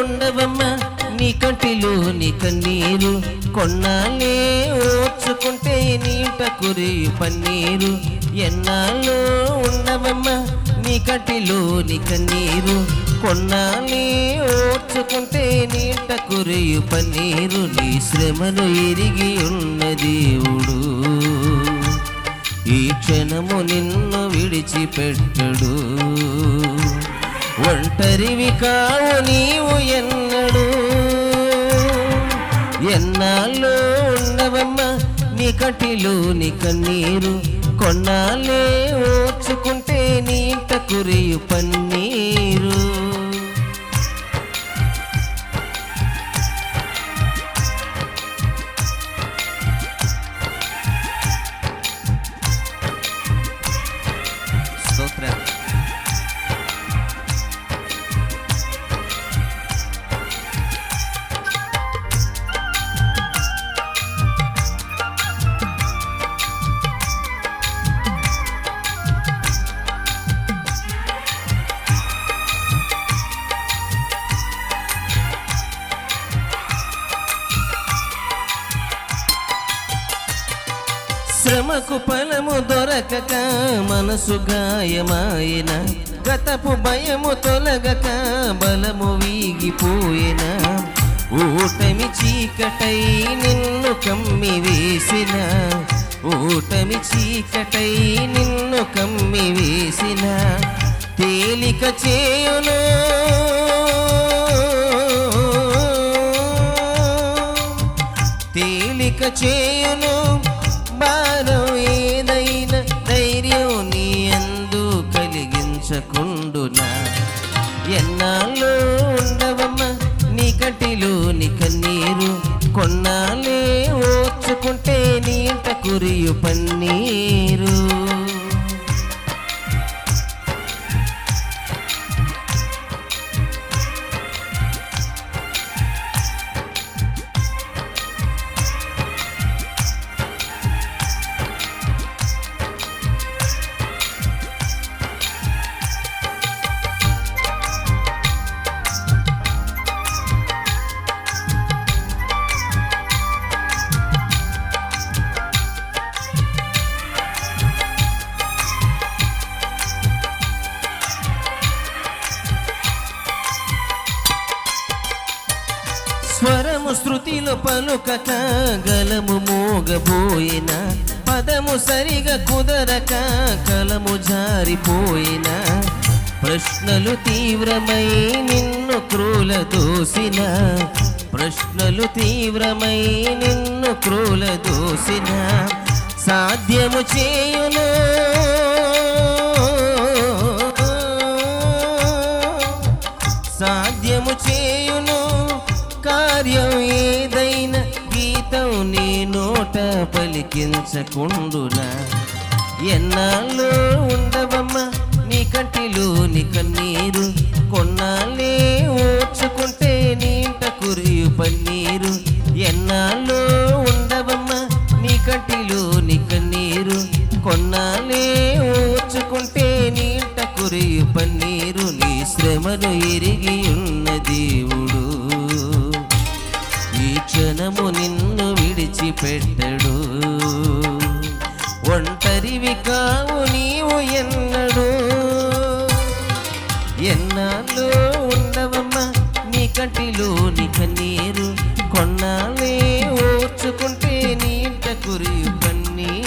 ఉండవమ్మా నీ కంటిలో నీ కన్నీరు. కొన్నాళ్ళే ఓర్చుకుంటే నీట కురి పన్నీరు. ఎన్నాళ్ళు ఉండవమ్మా నీ కంటిలో నీ కన్నీరు. కొన్నాళ్ళే ఓర్చుకుంటే నీట కురి పన్నీరు. నీ శ్రమను ఎరిగి ఉన్న దేవుడు. ఈ క్షణము నిన్ను విడిచిపెట్టడు. ఒంటరివి కావు నీవు ఎన్నడు. ఎన్నాళ్ళు ఉండవమ్మ నీ కటిలో నీ కన్నీరు. కొన్నాళ్ళే ఓ శ్రమకు ఫలము దొరకక మనసు గాయమాయన. గతపు భయము తొలగక బలము వీగిపోయిన. ఊటమి చీకటై నిన్ను కమ్మి వేసిన ఊటమి చీకటై నిన్ను కమ్మి వేసిన తేలిక చేయును. తేలిక చేయును. భారం ఏదైనా ధైర్యం నీ అందు కలిగించకుండునా? ఎన్నాళ్ళు ఉండవమ్మా నీ కటిలోని కన్నీరు? కొన్నాళ్ళే ఓర్చుకుంటే నీట కురియు పన్నీరు. స్వరము శృతిలో పలుకక గలము మోగబోయిన. పదము సరిగా కుదరక కలము జారిపోయిన. ప్రశ్నలు తీవ్రమై నిన్ను క్రూల దోసిన. ప్రశ్నలు తీవ్రమై నిన్ను క్రూల దోసిన. సాధ్యము చేయును ఏదైనా గీతం నీ నోట పలికించకుండునా? ఎన్నాళ్ళు ఉండవమ్మా నీ కంటిలో నీ కన్నీరు? కొన్నాళ్ళే ఓర్చుకుంటే నీంట కురియు పన్నీరు? ఎన్నాళ్ళు ఉండవమ్మా నీ కంటిలో నీ కన్నీరు? కొన్నాళ్ళే ఓర్చుకుంటే నీంట కురియు పన్నీరు? నీ శ్రమను ఎరిగి ఉన్న దేవుడు జనము నిన్ను విడిచిపెట్టడు. ఒంటరివి కావు నీవు ఎన్నడు. ఎన్నాళ్ళు ఉండవమ్మా నీ కంటిలోని కన్నీరు కొన్నాళ్ళే ఓర్చుకుంటే నీట కురియు కన్నీరు.